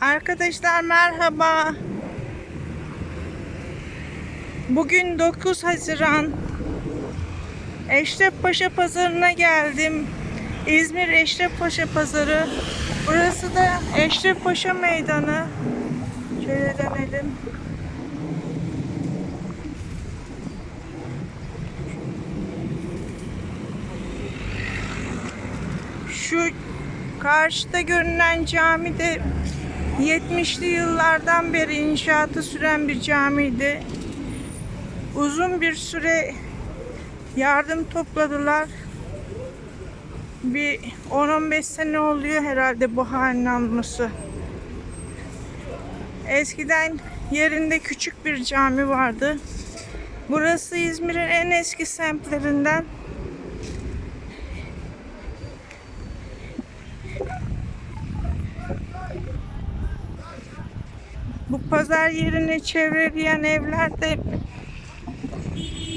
Arkadaşlar merhaba. Bugün 9 Haziran. Eşrefpaşa Pazarı'na geldim. İzmir Eşrefpaşa Pazarı. Burası da Eşrefpaşa Meydanı. Şöyle dönelim. Şu karşıda görünen cami de 70'li yıllardan beri inşaatı süren bir camiydi. Uzun bir süre yardım topladılar. Bir 10-15 sene oluyor herhalde bu halin alması. Eskiden yerinde küçük bir cami vardı. Burası İzmir'in en eski semtlerinden. Pazar yerini çevreleyen evler de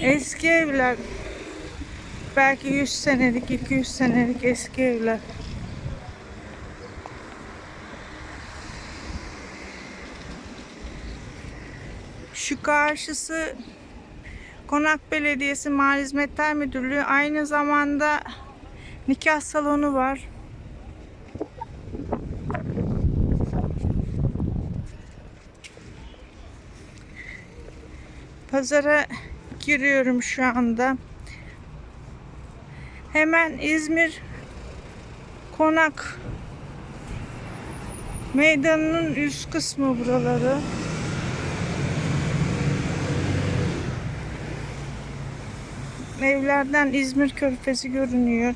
eski evler. Belki 100 senelik, 200 senelik eski evler. Şu karşısı Konak Belediyesi Mali Hizmetler Müdürlüğü. Aynı zamanda nikah salonu var. Pazara giriyorum şu anda. Hemen İzmir Konak Meydanının üst kısmı buraları. Evlerden İzmir Körfezi görünüyor.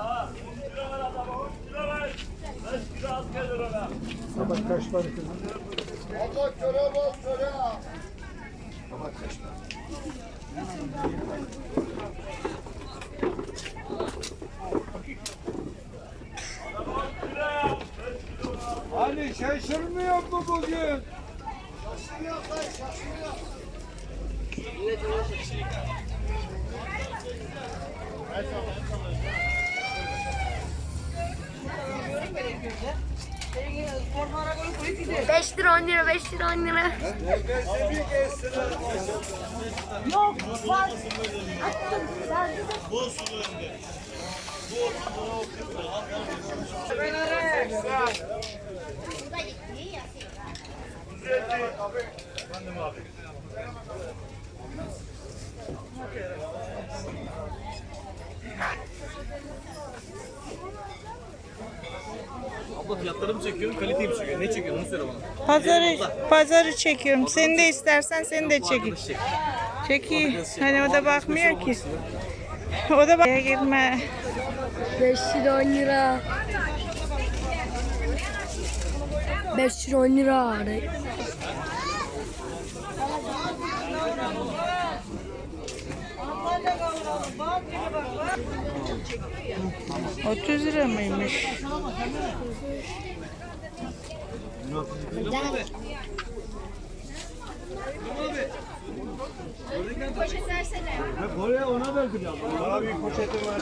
Sabah kaç kızım? Allah köre bol köre. Hani şaşırmıyor mu bugün? Beş lira on lira, beş lira on lira. Yok, var. Attım, verdim. Abla fiyatları mı çekiyorsun, kaliteyi mi çekiyorsun? Ne çekiyorsun onu söyle bana. Pazarı pazarı çekiyorum. Seni de istersen seni de çekeyim. Arkadaş çek. Çekeyim. Hani o da bakmıyor ki. O da bak. girme. Beş lira on lira. Beş lira on lira. 30 lira mıymış? Oraya ona verdim ya. Abi poşetim var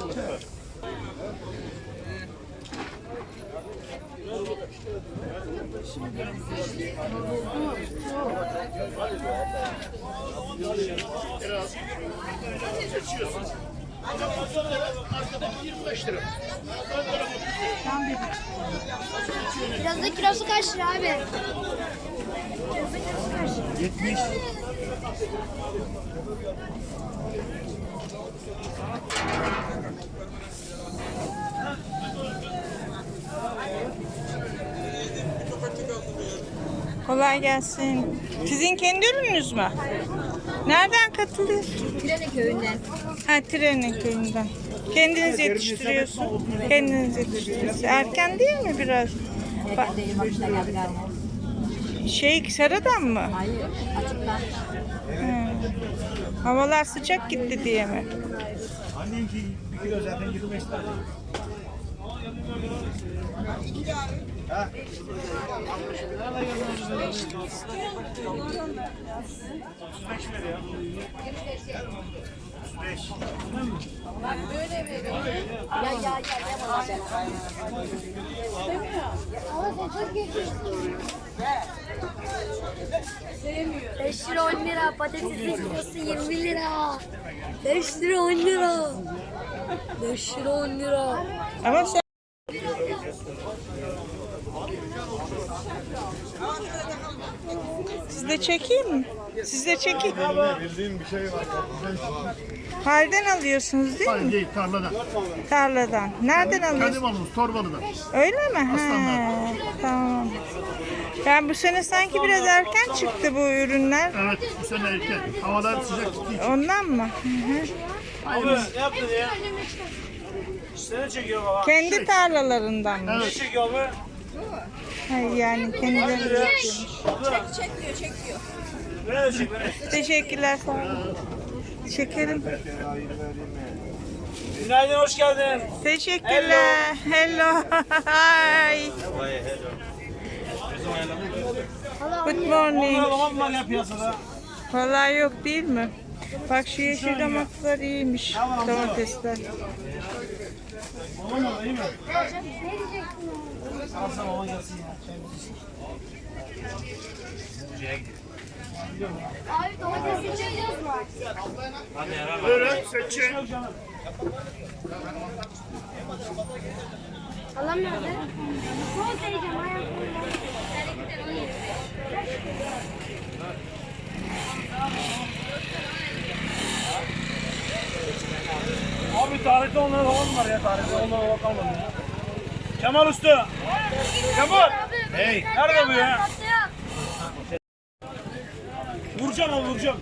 mı? Kirazın kilosu kaç lira abi? 70. Kolay gelsin. Sizin kendi ürününüz mü? Nereden katılıyorsun? Trene köyünden. Ha trenin köyünden. Kendiniz yetiştiriyorsun. Kendiniz yetiştiriyorsun. Erken değil mi biraz? Ba- Değil başına geldi galiba. şey Sarı'dan mı? Hayır açıktan. Havalar sıcak gitti diye mi? Annenki bir kilo zaten 25 tane. Ya ya ya ya bana sen. Ama sen çok geçiyorsun. 5 lira 10 lira patatesin kilosu 20 lira. 5 lira 10 lira. 5 lira 10 lira. Ama sen Siz de çekeyim mi? Siz de çekeyim. Bildiğim bir şey var. Halden alıyorsunuz değil mi? Hayır değil tarladan. Tarladan. Nereden Kendi alıyorsunuz? malımız Torbalı'dan. Öyle mi? Ha, tamam. Yani bu sene sanki biraz erken çıktı bu ürünler. Evet bu sene erken. Havalar sıcak gittiği için. Ondan mı? Hı hı. Abi ne yaptın ya? Seni çekiyor baba. Kendi tarlalarından mı? Evet. Çekiyor abi. Hayır yani kendileri yapıyormuş. Nereye çek beni? Teşekkürler sağ olun. Çekelim. Günaydın hoş geldin. Teşekkürler. Hello. Hi. Good morning. Vallahi yok değil mi? Bak şu yeşil domatesler iyiymiş. Domatesler. Var iyi mi? Alsana babam gelsin ya. Abi domates seçeceğiz mi? Buyurun seçin. Alam nerede? Sol teyzem ayaklarında. Abi tarihte onlara babam var ya tarihte onlara bakalım ya. Kemal Usta. Kemal. Hey. Nerede bu ya? Vuracağım abi vuracağım.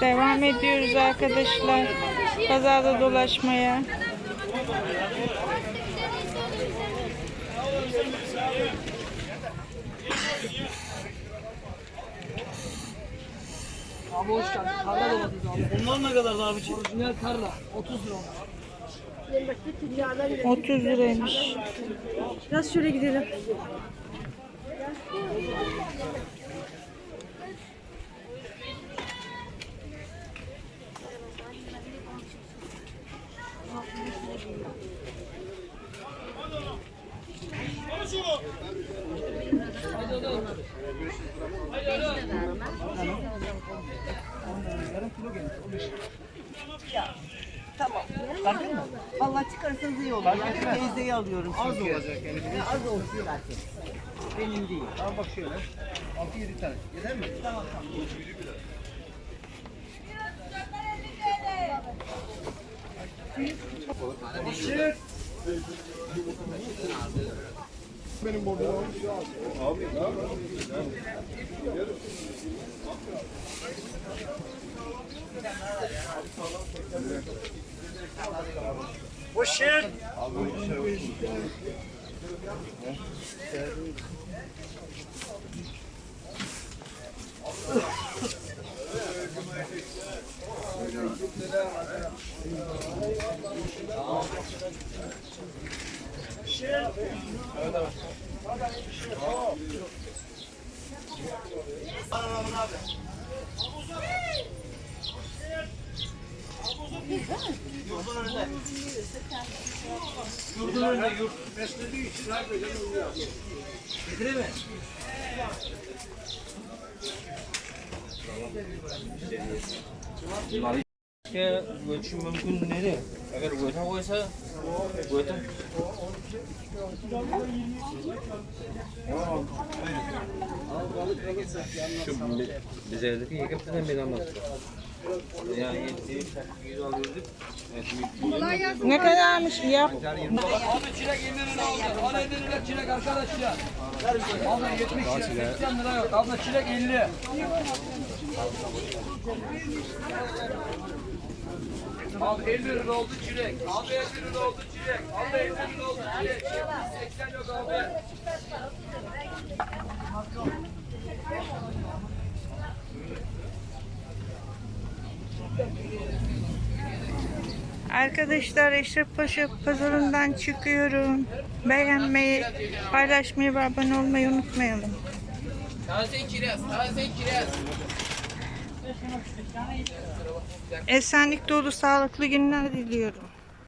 Devam ediyoruz arkadaşlar. Pazarda dolaşmaya. Abi hoş geldin. Tarla domatesi abi. Bunlar ne kadar abi? Orijinal tarla. 30 lira. 30 liraymış. Biraz şöyle gidelim. Vallahi çıkarsanız iyi olur. Yani teyzeyi alıyorum çünkü. Az olacak yani. az olsun zaten. Benim değil. Tamam bak şöyle. 6-7 tane. Yeter mi? Tamam tamam. Benim burada Abi. Bu shit. Yurdun önünde yurt beslediği için her böyle oluyor. Getiremez. Bunları göçü mümkün nereye? Eğer göçe koysa göçe. Şu bize dedi ki yekepten bir namaz. Yani 7 800 alıyorduk. Evet, Ne kadarmış yap? Abi çilek 50 lira oldu. Al 50 lira çilek arkadaşlar. Abla 70 lira 80 lira yok. Abla çilek 50. Abi 50 lira oldu çilek. Abi 50 lira oldu çilek. Abi 50 lira oldu çilek. 80 yok abi. Arkadaşlar Eşrefpaşa pazarından çıkıyorum. Beğenmeyi, paylaşmayı ve abone olmayı unutmayalım. Taze kiraz, taze kiraz. Esenlik dolu sağlıklı günler diliyorum.